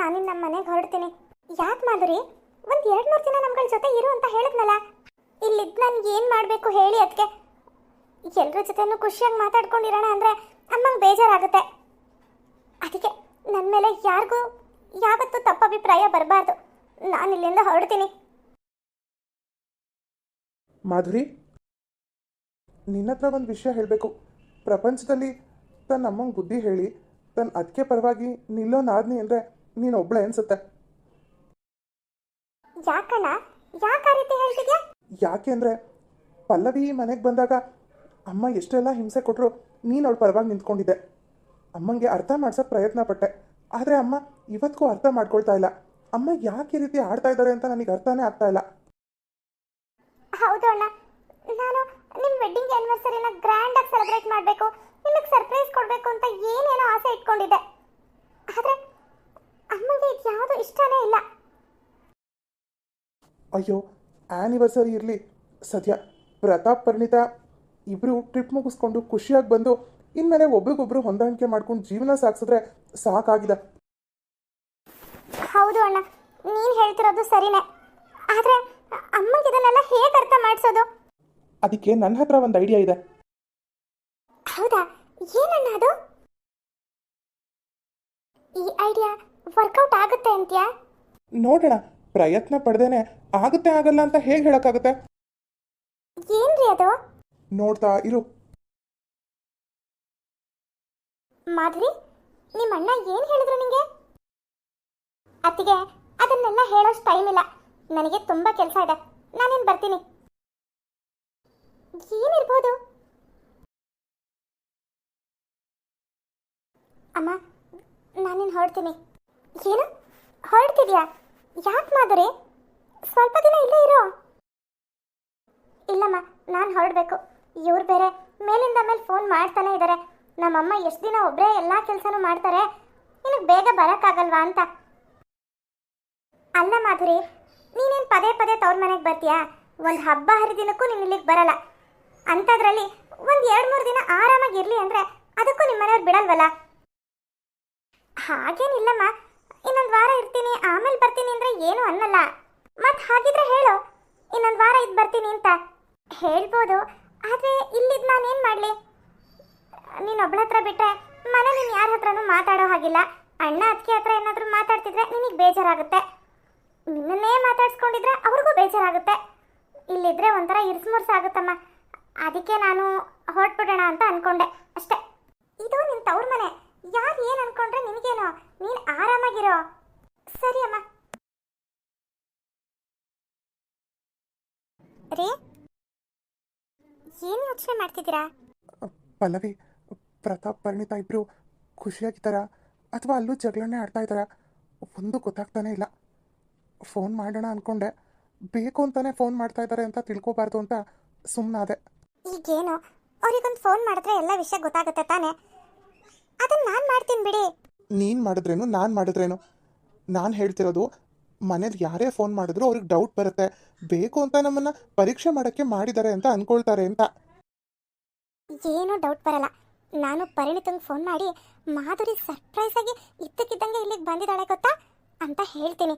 ನಾನಿನ್ ನಮ್ಮ ಮನೆಗೆ ಹೊರಡ್ತೀನಿ. ಯಾಕೆ ಮಾಧುರಿ? ಒಂದು ಎರಡು ಮೂರು ದಿನ ನಮ್ಗಳ ಜೊತೆ ಇರು ಅಂತ ಹೇಳಿದ್ನಲ್ಲ. ಇಲ್ಲಿದ್ದು ನನ್ಗೆ ಏನು ಮಾಡಬೇಕು ಹೇಳಿ ಅದಕ್ಕೆ ಎಲ್ಲರ ಜೊತೆನೂ ಖುಷಿಯಾಗಿ ಮಾತಾಡ್ಕೊಂಡಿರೋಣ ಅಂದರೆ ಅಮ್ಮಂಗೆ ಬೇಜಾರಾಗುತ್ತೆ. ಅದಕ್ಕೆ ನನ್ನ ಮೇಲೆ ಯಾರಿಗೂ, ಯಾವತ್ತೂ ತಪ್ಪಭಿಪ್ರಾಯ ಬರಬಾರ್ದು. ನಾನು ಇಲ್ಲಿಂದ ಹೊರಡ್ತೀನಿ. ಮಾಧುರಿ ನಿನ್ನ ಹತ್ರ ಒಂದು ವಿಷಯ ಹೇಳಬೇಕು. ಪ್ರಪಂಚದಲ್ಲಿ ತನ್ನ ಅಮ್ಮಂಗೆ ಬುದ್ಧಿ ಹೇಳಿ ತನ್ನ ಅದಕ್ಕೆ ಪರವಾಗಿ ನಿಲ್ಲೋನಾದ್ನಿ ಅಂದರೆ ನೀನು ಒಬ್ಳೆ ಅನ್ಸುತ್ತೆ. ಯಾಕಣ್ಣ? ಯಾಕೆ ಅಂದ್ರೆ ರೀತಿ ಹೇಳ್ತಿದ್ಯಾ? ಯಾಕೆ ಅಂದರೆ ಪಲ್ಲವಿ ಮನೆಗೆ ಬಂದಾಗ ಅಮ್ಮ ಎಷ್ಟೆಲ್ಲ ಹಿಂಸೆ ಕೊಟ್ಟರು ನೀನು ಅವಳ ಪರವಾಗಿ ನಿಂತ್ಕೊಂಡಿದ್ದೆ. ಅಮ್ಮಂಗೆ ಅರ್ಥ ಮಾಡ್ಸೋಕೆ ಪ್ರಯತ್ನ ಪಟ್ಟೆ. ಆದರೆ ಅಮ್ಮ ಇವತ್ತಿಗೂ ಅರ್ಥ ಮಾಡ್ಕೊಳ್ತಾ ಇಲ್ಲ. ಅಮ್ಮ ಯಾಕೆ ಈ ರೀತಿ ಆಡ್ತಾ ಇದ್ದಾರೆ ಅಂತ ನನಗೆ ಅರ್ಥನೇ ಆಗ್ತಾ ಇಲ್ಲ. ಹೌದು ಅಣ್ಣ ನಾನು ನಿಮ್ಮ ವೆಡ್ಡಿಂಗ್ ಆನಿವರ್ಸರಿನ ಗ್ರ್ಯಾಂಡ್ ಆಗಿ ಸೆಲೆಬ್ರೇಟ್ ಮಾಡಬೇಕು ನಿಮಗೆ ಸರ್ಪ್ರೈಸ್ ಕೊಡಬೇಕು ಅಂತ ಏನೇನೋ ಆಸೆ ಇಟ್ಕೊಂಡಿದ್ದೆ. ಆದರೆ ಅಮ್ಮಗೆ ಇದು ಯಾವುದು ಇಷ್ಟನೇ ಇಲ್ಲ. ಅಯ್ಯೋ ಆನಿವರ್ಸರಿ ಇರಲಿ. ಸದ್ಯ ಪ್ರತಾಪ್ ಪರಿಣಿತ ಇಬ್ಬರು ಟ್ರಿಪ್ ಮುಗಿಸ್ಕೊಂಡು ಖುಷಿಯಾಗಿ ಬಂದು ಇನ್ಮೇಲೆ ಒಬ್ರಿಗೊಬ್ರು ಹೊಂದಾಣಿಕೆ ಮಾಡ್ಕೊಂಡು ಜೀವನ ಸಾಗಿಸಿದ್ರೆ ಸಾಕಾಗಿದೆ ಹೌದು ಅಣ್ಣ ನೀನು ಹೇಳ್ತಿರೋದು ಸರಿನೇ. ಆದರೆ ಅಮ್ಮಗೆ ಇದನ್ನೆಲ್ಲ ಹೇಗೆ ಅರ್ಥ ಮಾಡಿಸೋದು? ಅದಕ್ಕೆ ನನ್ನ ಹತ್ರ ಒಂದು ಐಡಿಯಾ ಇದೆ. ಹೌದಾ? ಏನಣ್ಣ ಅದು? ಈ ಐಡಿಯಾ ವರ್ಕೌಟ್ ಆಗುತ್ತೆ ಅಂತ್ಯಾ? ನೋಡೋಣ ಪ್ರಯತ್ನ ಪಡ್ದೇನೆ ಆಗುತ್ತೆ ಆಗಲ್ಲ ಅಂತ ಹೇಗೆ ಹೇಳೋಕ್ಕಾಗುತ್ತೆ? ಏನ್ರಿ ಅದು? ನೋಡ್ತಾ ಇರು. ಮಾಧುರಿ ನಿಮ್ಮ ಅಣ್ಣ ಏನು ಹೇಳಿದ್ರು ನಿಂಗೆ? ಅತ್ತಿಗೆ ಅದನ್ನೆಲ್ಲ ಹೇಳೋಷ್ಟು ಟೈಮ್ ಇಲ್ಲ. ನನಗೆ ತುಂಬ ಕೆಲಸ ಇದೆ. ನಾನೇನು ಬರ್ತೀನಿ? ಏನಿರ್ಬೋದು? ಅಮ್ಮ ನಾನೇನು ಹೊರಡ್ತೀನಿ. ಏನು? ಹೊರಡ್ತಿದ್ಯಾ ಯಾಕೆ ಮಾಧುರಿ? ಸ್ವಲ್ಪ ದಿನ ಇಲ್ಲೇ ಇರೋ. ಇಲ್ಲಮ್ಮ, ನಾನು ಹೊರಡಬೇಕು ಇವ್ರು ಬೇರೆ ಮೇಲಿಂದ ಮೇಲೆ ಫೋನ್ ಮಾಡ್ತಾನೆ ಇದ್ದಾರೆ ನಮ್ಮಮ್ಮ ಎಷ್ಟು ದಿನ ಒಬ್ಬರೇ ಎಲ್ಲ ಕೆಲಸನೂ ಮಾಡ್ತಾರೆ. ನಿನಗೆ ಬೇಗ ಬರೋಕ್ಕಾಗಲ್ವಾ ಅಂತ. ಅಲ್ಲ ಮಾಧುರಿ, ನೀನೇನು ಪದೇ ಪದೇ ತವ್ರ ಮನೆಗೆ ಬರ್ತೀಯಾ? ಒಂದು ಹಬ್ಬ ಹರಿದಿನಕ್ಕೂ ನೀನು ಇಲ್ಲಿಗೆ ಬರಲ್ಲ. ಅಂಥದ್ರಲ್ಲಿ ಒಂದು ಎರಡು ಮೂರು ದಿನ ಆರಾಮಾಗಿ ಇರಲಿ ಅಂದರೆ ಅದಕ್ಕೂ ನಿಮ್ಮ ಮನೆಯವ್ರು ಬಿಡಲ್ವಲ್ಲ? ಹಾಗೇನಿಲ್ಲಮ್ಮ ಇನ್ನೊಂದು ವಾರ ಇರ್ತೀನಿ, ಆಮೇಲೆ ಬರ್ತೀನಿ ಅಂದರೆ ಏನು ಅನ್ನಲ್ಲ. ಮತ್ತೆ ಹಾಗಿದ್ರೆ ಹೇಳು, ಇನ್ನೊಂದು ವಾರ ಇದ್ ಬರ್ತೀನಿ ಅಂತ. ಹೇಳ್ಬೋದು, ಆದರೆ ಇಲ್ಲಿದ್ದು ನಾನೇನು ಮಾಡಲಿ? ನೀನು ಒಬ್ಳ ಹತ್ರ ಬಿಟ್ಟರೆ ಮನೆ ನೀನ್ ಯಾರ ಹತ್ರನೂ ಮಾತಾಡೋ ಹಾಗಿಲ್ಲ. ಅಣ್ಣ ಅದಕ್ಕೆ ಹತ್ರ ಏನಾದರೂ ಮಾತಾಡ್ತಿದ್ರೆ ನಿನಗೆ ಬೇಜಾರಾಗುತ್ತೆ. ನಿನ್ನನ್ನೇ ಮಾತಾಡ್ಸ್ಕೊಂಡಿದ್ರೆ ಅವ್ರಿಗೂ ಬೇಜಾರಾಗುತ್ತೆ. ಇಲ್ಲಿದ್ರೆ ಒಂಥರ ಇರ್ಸ್ಮುರ್ಸ್ ಆಗುತ್ತಮ್ಮ. ಅದಕ್ಕೆ ನಾನು ಹೊರಟ್ಬಿಡೋಣ ಅಂತ ಅನ್ಕೊಂಡೆ. ಅಷ್ಟೇ. ಇದು ನಿನ್ ತವ್ರ ಮನೆ. ಯಾರು ಏನು ಅನ್ಕೊಂಡ್ರೆ ನಿನಗೇನೋ? ನೀನು ಆರಾಮಾಗಿರೋ? ಸರಿ ಅಮ್ಮ. ರೀ ಏನು ಯೋಚನೆ ಮಾಡ್ತಿದ್ದೀರಾ? ಪಲ್ಲವಿ ಪ್ರತಾಪ್ ಪರಿಣಿತ ಇಬ್ಬರು ಖುಷಿಯಾಗಿದ್ದಾರ? ಅಥವಾ ಅಲ್ಲೂ ಜಗಳನ್ನೇ ಆಡ್ತಾ ಇದ್ದಾರ? ಒಂದು ಗೊತ್ತಾಗ್ತಾನೆ ಇಲ್ಲ. ಫೋನ್ ಮಾಡೋಣ ಅನ್ಕೊಂಡೆ. ಬೇಕು ಅಂತಾನೆ ಫೋನ್ ಮಾಡ್ತಾ ಇದ್ದಾರೆ ಅಂತ ತಿಳ್ಕೋಬಾರ್ದು ಅಂತ ಸುಮ್ಮನಾದೆ ಈಗೇನು? ಅವ್ರಿಗೊಂದು ಫೋನ್ ಮಾಡಿದ್ರೆ ಎಲ್ಲ ವಿಷಯ ಗೊತ್ತಾಗುತ್ತೆ ತಾನೇ? ಅದನ್ನ ನಾನು ಮಾಡ್ತೀನಿ ಬಿಡಿ. ನೀನು ಮಾಡಿದ್ರೇನು ನಾನು ಮಾಡಿದ್ರೇನು? ನಾನು ಹೇಳ್ತಿರೋದು ಮನೇಲಿ ಯಾರೇ ಫೋನ್ ಮಾಡಿದ್ರು ಅವ್ರಿಗೆ ಡೌಟ್ ಬರುತ್ತೆ. ಬೇಕು ಅಂತ ನಮ್ಮನ್ನ ಪರೀಕ್ಷೆ ಮಾಡೋಕ್ಕೆ ಮಾಡಿದ್ದಾರೆ ಅಂತ ಅನ್ಕೊಳ್ತಾರೆ ಅಂತ. ಏನೂ ಡೌಟ್ ಬರಲ್ಲ. ನಾನು ಪರಿಣಿತಂಗೆ ಫೋನ್ ಮಾಡಿ ಮಾಧುರಿ ಸರ್ಪ್ರೈಸ್ ಆಗಿ ಇದ್ದಕ್ಕಿದ್ದಂಗೆ ಇಲ್ಲಿಗೆ ಬಂದಿದ್ದಾಳೆ ಗೊತ್ತಾ? ಅಂತ ಹೇಳ್ತೀನಿ.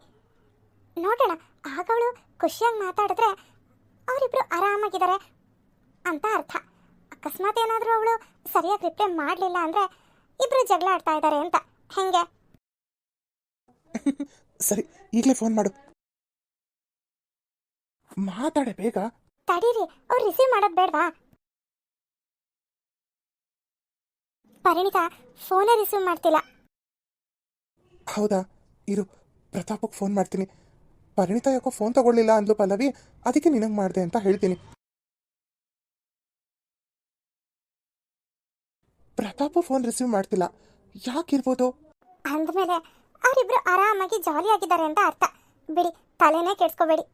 ನೋಡೋಣ ಆಗ ಅವಳು ಖುಷಿಯಾಗಿ ಮಾತಾಡಿದ್ರೆ ಅವರಿಬ್ರು ಆರಾಮಾಗಿದ್ದಾರೆ ಅಂತ ಅರ್ಥ. ಅಕಸ್ಮಾತ್ ಏನಾದರೂ ಅವಳು ಸರಿಯಾಗಿ ರಿಪ್ಲೈ ಮಾಡಲಿಲ್ಲ ಅಂದರೆ ಇಬ್ರು ಜಗಳ ಆಡ್ತಾ ಇದ್ದಾರೆ ಅಂತ. ಹೆಂಗೆ? ಸರಿ ಈಗಲೇ ಫೋನ್ ಮಾಡು. ಮಾತಾಡೆ ಬೇಗ. ತಡೀರಿ ಅವ್ರು ರಿಸೀವ್ ಮಾಡೋದು ಬೇಡವಾ? ಪರಿಣಿತ ಫೋನೇ ರಿಸೀವ್ ಮಾಡ್ತಿಲ್ಲ. ಹೌದಾ? ಇರು ಪ್ರತಾಪಕ್ಕೆ ಫೋನ್ ಮಾಡ್ತೀನಿ. ಪರಿಣಿತ ಯಾಕೋ ಫೋನ್ ತಗೊಳ್ಳಿಲ್ಲ ಅಂದ್ಲು ಪಲ್ಲವಿ ಅದಕ್ಕೆ ನಿನಗೆ ಮಾಡಿದೆ ಅಂತ ಹೇಳ್ತೀನಿ. ಪ್ರತಾಪ ಫೋನ್ ರಿಸೀವ್ ಮಾಡ್ತಿಲ್ಲ. ಯಾಕಿರ್ಬೋದು? ಅಂದಮೇಲೆ ಅವರಿಬ್ರು ಆರಾಮಾಗಿ ಜಾಲಿಯಾಗಿದ್ದಾರೆ ಅಂತ ಅರ್ಥ. ಬಿಡಿ ತಲೆನೇ ಕೆಡ್ಸ್ಕೋಬೇಡಿ.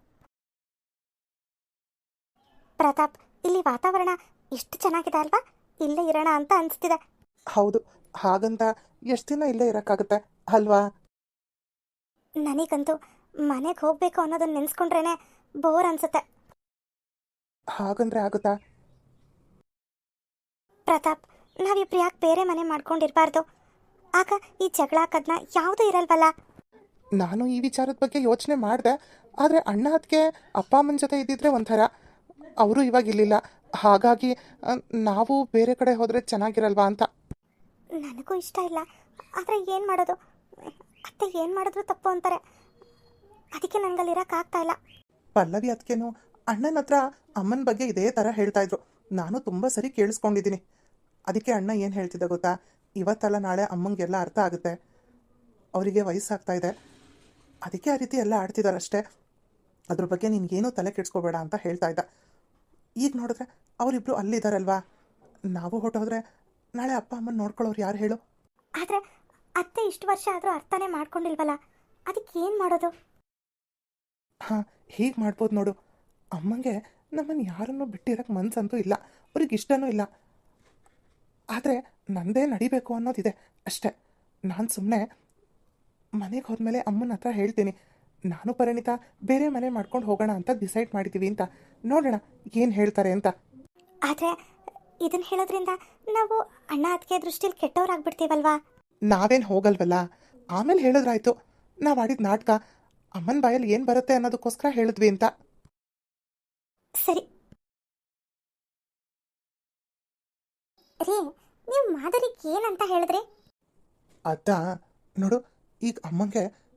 ಪ್ರತಾಪ್ ಇಲ್ಲಿ ವಾತಾವರಣ ಎಷ್ಟು ಚೆನ್ನಾಗಿದೆ ಅಲ್ವಾ? ಇಲ್ಲೇ ಇರೋಣ ಅಂತ ಅನಿಸ್ತಿದೆ. ಹೌದು ಹಾಗಂತ ಎಷ್ಟು ದಿನ ಇಲ್ಲೇ ಇರೋಕ್ಕಾಗುತ್ತೆ ಅಲ್ವಾ? ನನಗಂತೂ ಮನೆಗೆ ಹೋಗ್ಬೇಕು ಅನ್ನೋದನ್ನ ನೆನೆಸ್ಕೊಂಡ್ರೇನೆ ಬೋರ್ ಅನ್ಸುತ್ತೆ. ಹಾಗಂದ್ರೆ ಆಗುತ್ತಾ? ಪ್ರತಾಪ್ ನಾವಿಬ್ರು ಯಾಕೆ ಬೇರೆ ಮನೆ ಮಾಡ್ಕೊಂಡಿರ್ಬಾರ್ದು? ಆಗ ಈ ಜಗಳ ಕದ್ನ ಯಾವುದೂ ಇರಲ್ವಲ್ಲ? ನಾನು ಈ ವಿಚಾರದ ಬಗ್ಗೆ ಯೋಚನೆ ಮಾಡಿದೆ. ಆದರೆ ಅಣ್ಣ ಅದಕ್ಕೆ ಅಪ್ಪ ಅಮ್ಮನ ಜೊತೆ ಇದ್ದಿದ್ರೆ ಒಂಥರ. ಅವರು ಇವಾಗ ಇಲ್ಲಿಲ್ಲ. ಹಾಗಾಗಿ ಆ, ನಾವು ಬೇರೆ ಕಡೆ ಹೋದರೆ ಚೆನ್ನಾಗಿರಲ್ವಾ ಅಂತ. ನನಗೂ ಇಷ್ಟ ಇಲ್ಲ. ಆದರೆ ಏನು ಮಾಡೋದು? ಅತ್ತೆ ಏನು ಮಾಡಿದ್ರು ತಪ್ಪು ಅಂತಾರೆ. ಅದಕ್ಕೆ ನನಗಲ್ಲಿ ಇರೋಕ್ಕಾಗ್ತಾ ಇಲ್ಲ. ಪಲ್ಲವಿ ಅದಕ್ಕೇನು ಅಣ್ಣನ ಹತ್ರ ಅಮ್ಮನ ಬಗ್ಗೆ ಇದೇ ಥರ ಹೇಳ್ತಾ ಇದ್ರು. ನಾನು ತುಂಬ ಸರಿ ಕೇಳಿಸ್ಕೊಂಡಿದ್ದೀನಿ. ಅದಕ್ಕೆ ಅಣ್ಣ ಏನು ಹೇಳ್ತಿದ್ದ ಗೊತ್ತಾ? ಇವತ್ತಲ್ಲ ನಾಳೆ ಅಮ್ಮಂಗೆಲ್ಲ ಅರ್ಥ ಆಗುತ್ತೆ. ಅವರಿಗೆ ವಯಸ್ಸಾಗ್ತಾ ಇದೆ. ಅದಕ್ಕೆ ಆ ರೀತಿ ಎಲ್ಲ ಆಡ್ತಿದ್ದಾರಷ್ಟೇ ಅದ್ರ ಬಗ್ಗೆ ನಿನ್ಗೇನು ತಲೆ ಕೆಡ್ಸ್ಕೋಬೇಡ ಅಂತ ಹೇಳ್ತಾ ಇದ್ದ. ಈಗ ನೋಡಿದ್ರೆ ಅವರಿಬ್ರು ಅಲ್ಲಿದ್ದಾರಲ್ವಾ ನಾವು ಹೊಟ್ಟೋದ್ರೆ ನಾಳೆ ಅಪ್ಪ ಅಮ್ಮನ ನೋಡ್ಕೊಳ್ಳೋರು ಯಾರು ಹೇಳು? ಆದರೆ ಅತ್ತೆ ಇಷ್ಟು ವರ್ಷ ಆದರೂ ಅರ್ಥನೇ ಮಾಡ್ಕೊಂಡಿಲ್ವಲ್ಲ? ಅದಕ್ಕೆ ಏನು ಮಾಡೋದು? ಹಾಂ ಹೀಗೆ ಮಾಡ್ಬೋದು ನೋಡು. ಅಮ್ಮಂಗೆ ನಮ್ಮನ್ನು ಯಾರನ್ನು ಬಿಟ್ಟಿರೋಕ್ಕೆ ಮನಸ್ಸಂತೂ ಇಲ್ಲ. ಅವ್ರಿಗೆ ಇಷ್ಟನೂ ಇಲ್ಲ. ಆದರೆ ನಂದೇ ನಡಿಬೇಕು ಅನ್ನೋದಿದೆ ಅಷ್ಟೇ. ನಾನು ಸುಮ್ಮನೆ ಮನೆಗೆ ಹೋದ್ಮೇಲೆ ಅಮ್ಮನ ಹತ್ರ ಹೇಳ್ತೀನಿ ನಾನು ಪರಿಣಿತ ಬೇರೆ ಮನೆ ಮಾಡ್ಕೊಂಡು ಹೋಗೋಣ ಅಂತ ಡಿಸೈಡ್ ಮಾಡಿದ್ದೀವಿ ಅಂತ. ನೋಡೋಣ ಏನು ಹೇಳ್ತಾರೆ ಅಂತ. ಆದರೆ ಇದನ್ನು ಹೇಳೋದ್ರಿಂದ ನಾವು ಅಣ್ಣ ಅದಕ್ಕೆ ದೃಷ್ಟಿಲಿ ಕೆಟ್ಟವ್ರಾಗ್ಬಿಡ್ತೀವಲ್ವಾ? ನಾವೇನು ಹೋಗಲ್ವಲ್ಲ? ಆಮೇಲೆ ಹೇಳಿದ್ರಾಯ್ತು. ನಾವು ಆಡಿದ ನಾಟಕ ಅಮ್ಮನ ಬಾಯಲ್ಲಿ ಏನು ಬರುತ್ತೆ ಅನ್ನೋದಕ್ಕೋಸ್ಕರ ಹೇಳಿದ್ವಿ ಅಂತ. ಸರಿ ರೀ ನೀವು ಮಾದರಿಗೆ ಏನಂತ ಹೇಳಿದ್ರೆ? ಅದ ನೋಡು ಈಗ ಅಮ್ಮಂಗೆ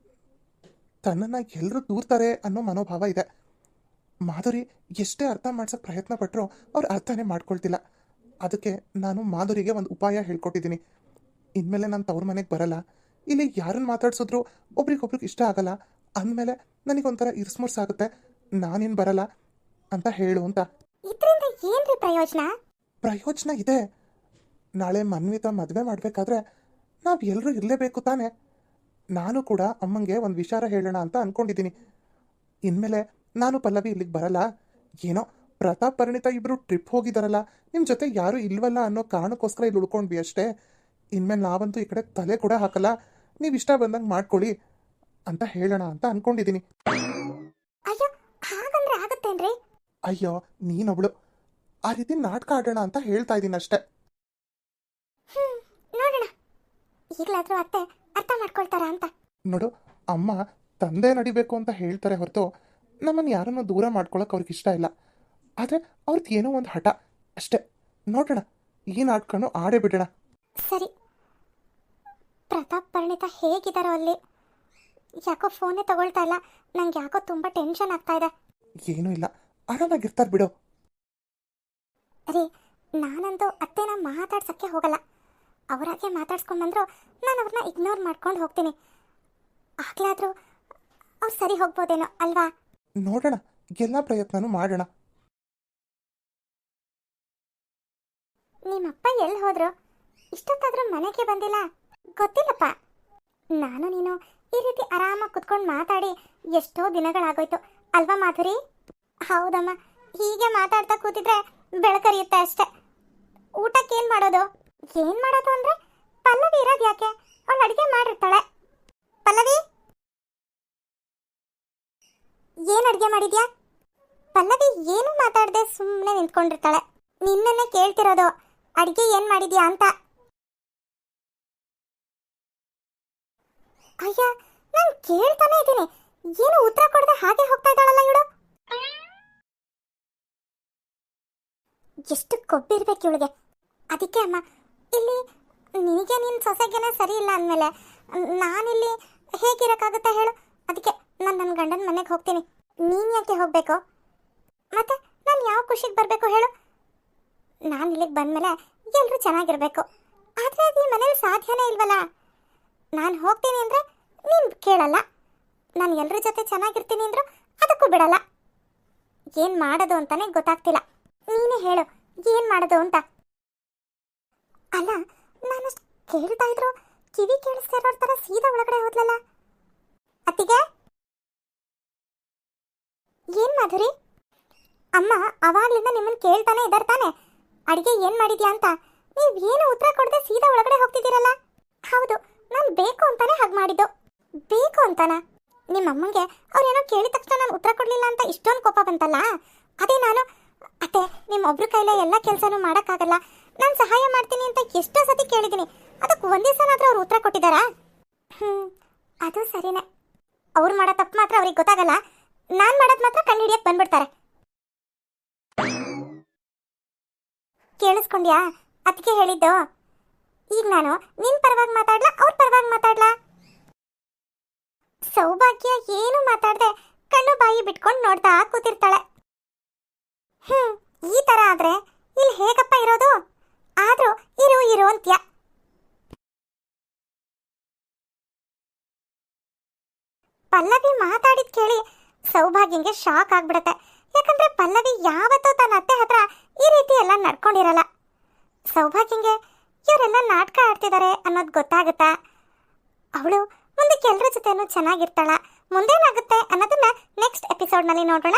ತನ್ನನ್ನು ಎಲ್ಲರೂ ದೂರ್ತಾರೆ ಅನ್ನೋ ಮನೋಭಾವ ಇದೆ. ಮಾಧುರಿ ಎಷ್ಟೇ ಅರ್ಥ ಮಾಡ್ಸೋಕ್ಕೆ ಪ್ರಯತ್ನ ಪಟ್ಟರು ಅವ್ರು ಅರ್ಥನೇ ಮಾಡ್ಕೊಳ್ತಿಲ್ಲ. ಅದಕ್ಕೆ ನಾನು ಮಾಧುರಿಗೆ ಒಂದು ಉಪಾಯ ಹೇಳ್ಕೊಟ್ಟಿದ್ದೀನಿ. ಇನ್ಮೇಲೆ ನಾನು ತವ್ರ ಮನೆಗೆ ಬರಲ್ಲ. ಇಲ್ಲಿ ಯಾರನ್ನು ಮಾತಾಡ್ಸಿದ್ರು ಒಬ್ರಿಗೊಬ್ರಿಗೆ ಇಷ್ಟ ಆಗಲ್ಲ. ಅಂದಮೇಲೆ ನನಗೊಂಥರ ಇರ್ಸ್ಮುರ್ಸ್ ಆಗುತ್ತೆ. ನಾನೇನು ಬರಲ್ಲ ಅಂತ ಹೇಳು ಅಂತ. ಇದರಿಂದ ಏನ್ರಿ ಪ್ರಯೋಜನ? ಪ್ರಯೋಜನ ಇದೆ. ನಾಳೆ ಮನ್ವಿತ ಮದುವೆ ಮಾಡಬೇಕಾದ್ರೆ ನಾವು ಎಲ್ಲರೂ ಇರಲೇಬೇಕು ತಾನೆ. ನಾನು ಕೂಡ ಅಮ್ಮಂಗೆ ಒಂದು ವಿಚಾರ ಹೇಳೋಣ ಅಂತ ಅಂದ್ಕೊಂಡಿದ್ದೀನಿ ಇನ್ಮೇಲೆ ನಾನು ಪಲ್ಲವಿ ಇಲ್ಲಿಗೆ ಬರಲ್ಲ. ಏನೋ ಪ್ರತಾಪ್ ಪರಿಣಿತ ಇಬ್ಬರು ಟ್ರಿಪ್ ಹೋಗಿದಾರಲ್ಲ. ನಿಮ್ಮ ಜೊತೆ ಯಾರೂ ಇಲ್ವಲ್ಲ ಅನ್ನೋ ಕಾರಣಕ್ಕೋಸ್ಕರ ಇಲ್ಲಿ ಉಳ್ಕೊಂಡ್ವಿ ಅಷ್ಟೇ. ಇನ್ಮೇಲೆ ನಾವಂತೂ ಈ ಕಡೆ ತಲೆ ಕೂಡ ಹಾಕಲ್ಲ. ನೀವು ಇಷ್ಟ ಬಂದಂಗೆ ಮಾಡ್ಕೊಳ್ಳಿ ಅಂತ ಹೇಳೋಣ ಅಂತ ಅಂದ್ಕೊಂಡಿದ್ದೀನಿ ಅಯ್ಯೋ ಹಾಗಂದ್ರೆ ಆಗತ್ತೇನ್ರಿ? ಅಯ್ಯೋ ನೀನೊಬ್ಳು ಆ ರೀತಿ ನಾಟಕ ಆಡೋಣ ಅಂತ ಹೇಳ್ತಾ ಇದ್ದೀನಿ ಅಷ್ಟೇ ಹ್ಮ್ ನೋಡೋಣ ಈಗಲಾದ್ರೂ ಅತ್ತೆ ಅರ್ಥ ಮಾಡ್ಕೊಳ್ತಾರ ಅಂತ. ನೋಡು ಅಮ್ಮ ತಂದೆ ನಡಿಬೇಕು ಅಂತ ಹೇಳ್ತಾರೆ ಹೊರತು ನಮ್ಮನ್ನು ಯಾರನ್ನೂ ದೂರ ಮಾಡ್ಕೊಳಕ್ಕೆ ಅವ್ರಿಗೆ ಇಷ್ಟ ಇಲ್ಲ. ಆದರೆ ಅವ್ರದ್ದು ಏನೋ ಒಂದು ಹಠ ಅಷ್ಟೇ. ನೋಡೋಣ ಈ ಆಡ್ಕೊಂಡು ಆಡೇ ಬಿಡೋಣ. ಸರಿ. ಪ್ರತಾಪ್ ಪರಿಣಿತ ಹೇಗಿದ್ದಾರೋ ಅಲ್ಲಿ? ಯಾಕೋ ಫೋನೇ ತಗೊಳ್ತಾ ಇಲ್ಲ. ನಂಗೆ ಯಾಕೋ ತುಂಬ ಟೆನ್ಷನ್ ಆಗ್ತಾ ಇದೆ. ಏನೂ ಇಲ್ಲ. ಆರಾಮಾಗಿರ್ತಾರೆ ಬಿಡು. ಅರೇ ನಾನಂತೂ ಅತ್ತೆನ ಮಾತಾಡ್ಸಕ್ಕೆ ಹೋಗಲ್ಲ. ಅವರಾಗೆ ಮಾತಾಡ್ಸ್ಕೊಂಡ್ಬಂದ್ರು ನಾನು ಅವ್ರನ್ನ ಇಗ್ನೋರ್ ಮಾಡ್ಕೊಂಡು ಹೋಗ್ತೀನಿ. ಆಗ್ಲಾದ್ರೂ ಅವ್ರು ಸರಿ ಹೋಗ್ಬೋದೇನೋ ಅಲ್ವಾ? ನೋಡೋಣ. ಎಲ್ಲ ಪ್ರಯತ್ನನೂ ಮಾಡೋಣ. ನಿಮ್ಮಪ್ಪ ಎಲ್ಲಿ ಹೋದ್ರು? ಇಷ್ಟೊತ್ತಾದ್ರೂ ಮನೆಗೆ ಬಂದಿಲ್ಲ? ಗೊತ್ತಿಲ್ಲಪ್ಪ. ನಾನು ನೀನು ಈ ರೀತಿ ಆರಾಮಾಗಿ ಕುತ್ಕೊಂಡು ಮಾತಾಡಿ ಎಷ್ಟೋ ದಿನಗಳಾಗೋಯ್ತು. ಅಲ್ವಾ ಮಾಧುರಿ? ಹೌದಮ್ಮ. ಹೀಗೆ ಮಾತಾಡ್ತಾ ಕೂತಿದ್ರೆ ಬೆಳಕರಿಯುತ್ತೆ ಅಷ್ಟೆ. ಊಟಕ್ಕೆ ಏನು ಮಾಡೋದು? ಏನು ಮಾಡೋದು ಅಂದ್ರೆ? ಪಲ್ಲವಿ ಇರೋದು ಯಾಕೆ? ಅವಳು ಅಡುಗೆ ಮಾಡಿರ್ತಾಳೆ. ಪಲ್ಲವಿ? ಏನ್ ಅಡುಗೆ ಮಾಡಿದ್ಯಾ? ಪಲ್ಲವಿ ಏನು ಮಾತಾಡದೆ ಸುಮ್ಮನೆ ನಿಂತ್ಕೊಂಡಿರ್ತಾಳೆ. ನಿನ್ನನ್ನೇ ಕೇಳ್ತಿರೋದು. ಅಡಿಗೆ ಏನ್ ಮಾಡಿದ್ಯಾ ಅಂತ. ಅಯ್ಯ, ನಾನು ಕೇಳ್ತಾನೆ ಇದ್ದೀನಿ. ಏನು ಉತ್ತರ ಕೊಡದೆ ಹಾಗೆ ಹೋಗ್ತಾ ಇದ್ದಾಳಲ್ಲ ಇವಳು? ಎಷ್ಟು ಕೊಬ್ಬಿರ್ಬೇಕು ಇವಳಿಗೆ. ಅದಕ್ಕೆ ಅಮ್ಮ ಇಲ್ಲಿ ನಿನಗೆ ನಿನ್ನ ಸೊಸೆಗೆನ ಸರಿ ಇಲ್ಲ ಅಂದಮೇಲೆ, ನಾನಿಲ್ಲಿ ಹೇಗಿರೋಕ್ಕಾಗುತ್ತ ಹೇಳು. ಅದಕ್ಕೆ ನಾನು ನನ್ನ ಗಂಡನ ಮನೆಗೆ ಹೋಗ್ತೀನಿ. ನೀನು ಯಾಕೆ ಹೋಗಬೇಕು? ಮತ್ತೆ ನಾನು ಯಾವ ಖುಷಿಗೆ ಬರಬೇಕು ಹೇಳು. ನಾನು ಇಲ್ಲಿಗೆ ಬಂದಮೇಲೆ ಎಲ್ಲರೂ ಚೆನ್ನಾಗಿರಬೇಕು. ಆದರೆ ಅದು ಈ ಮನೇಲಿ ಸಾಧ್ಯನೇ ಇಲ್ವಲ್ಲ? ನಾನು ಹೋಗ್ತೀನಿ ಅಂದರೆ ನೀನು ಕೇಳಲ್ಲ. ನಾನು ಎಲ್ಲರ ಜೊತೆ ಚೆನ್ನಾಗಿರ್ತೀನಿ ಅಂದರೂ ಅದಕ್ಕೂ ಬಿಡಲ್ಲ. ಏನು ಮಾಡೋದು ಅಂತಾನೆ ಗೊತ್ತಾಗ್ತಿಲ್ಲ. ನೀನೇ ಹೇಳು, ಏನು ಮಾಡೋದು ಅಂತ. ನಾನು ಕೇಳ್ತಾ ಇದ್ರು. ಕಿವಿ ಕೇಳಿಸ್ತಾ ಇರೋ ಥರ ಸೀದಾ ಒಳಗಡೆ ಹೋದ್ಲಲ್ಲ. ಅತ್ತಿಗೆ? ಏನ್ ಮಾಧುರಿ? ಅಮ್ಮ, ಅವಾಗ್ಲಿಂದ ನಿಮ್ಮನ್ನ ಕೇಳ್ತಾನೆ ಇದ್ದಾರೆ ತಾನೆ. ಅಡಿಗೆ ಏನ್ ಮಾಡಿದ್ಯಾ ಅಂತ. ನೀವ್ ಏನು ಉತ್ತರ ಕೊಡದೆ ಸೀದಾ ಒಳಗಡೆ ಹೋಗ್ತಿದ್ದೀರಲ್ಲ? ಹೌದು, ನಾನು ಬೇಕು ಅಂತಾನೆ ಹಾಗೆ ಮಾಡಿದ್ದು. ಬೇಕು ಅಂತಾನ? ನಿಮ್ಮ ಅಮ್ಮಂಗೆ ಅವ್ರೇನೋ ಕೇಳಿದ ತಕ್ಷಣ ನಾನು ಉತ್ತರ ಕೊಡ್ಲಿಲ್ಲ ಅಂತ ಇಷ್ಟೊಂದು ಕೋಪ ಬಂತಲ್ಲ? ಅದೇ ನಾನು, ಅತ್ತೆ ನಿಮ್ಮ ಒಬ್ರು ಕೈಲೇ ಎಲ್ಲ ಕೆಲಸನೂ ಮಾಡೋಕ್ಕಾಗಲ್ಲ. ನಾನು ಸಹಾಯ ಮಾಡ್ತೀನಿ ಅಂತ ಎಷ್ಟೋ ಸತಿ ಕೇಳಿದ್ದೀನಿ. ಅದಕ್ಕೆ ಒಂದೇ ಸಲ ಅವ್ರು ಉತ್ತರ ಕೊಟ್ಟಿದ್ದಾರಾ? ಹ್ಞೂ ಅದು ಸರಿನೇ. ಅವ್ರು ಮಾಡೋ ತಪ್ಪು ಮಾತ್ರ ಅವ್ರಿಗೆ ಗೊತ್ತಾಗಲ್ಲ. ನಾನು ಮಾಡೋದು ಮಾತ್ರ ಕಂಡು ಹಿಡಿಯಕ್ಕೆ ಬಂದ್ಬಿಡ್ತಾರೆ. ಕೇಳಿಸ್ಕೊಂಡ್ಯಾ? ಅದಕ್ಕೆ ಹೇಳಿದ್ದು. ಈಗ ನಾನು ನಿನ್ ಪರವಾಗಿ ಮಾತಾಡ್ಲಾ, ಅವ್ರ ಪರವಾಗಿ ಮಾತಾಡ್ಲಾ? ಸೌಭಾಗ್ಯ ಏನು ಮಾತಾಡ್ದೆ, ಕಣ್ಣು ಬಾಯಿ ಬಿಟ್ಕೊಂಡು ನೋಡ್ತಾ ಕೂತಿರ್ತಾಳೆ. ಹ್ಮ್, ಈ ತರ ಆದ್ರೆ ಇಲ್ಲಿ ಹೇಗಪ್ಪ ಇರೋದು? ಆದ್ರೂ ಇರು ಇರು ಅಂತ್ಯ ಪಲ್ಲವಿ ಮಾತಾಡಿದ್ ಕೇಳಿ ಸೌಭಾಗ್ಯಂಗೆ ಶಾಕ್ ಆಗ್ಬಿಡತ್ತೆ. ಯಾಕಂದ್ರೆ ಪಲ್ಲವಿ ಯಾವತ್ತೂ ತನ್ನ ಅತ್ತೆ ಹತ್ರ ಈ ರೀತಿ ಎಲ್ಲ ನಡ್ಕೊಂಡಿರಲ್ಲ. ಸೌಭಾಗ್ಯಂಗೆ ಇವರೆಲ್ಲ ನಾಟಕ ಆಡ್ತಿದ್ದಾರೆ ಅನ್ನೋದು ಗೊತ್ತಾಗುತ್ತಾ? ಅವಳು ಮುಂದಕ್ಕೆ ಎಲ್ಲರ ಜೊತೆನೂ ಚೆನ್ನಾಗಿರ್ತಾಳ. ಮುಂದೇನಾಗುತ್ತೆ ಅನ್ನೋದನ್ನ ನೆಕ್ಸ್ಟ್ ಎಪಿಸೋಡ್ನಲ್ಲಿ ನೋಡೋಣ.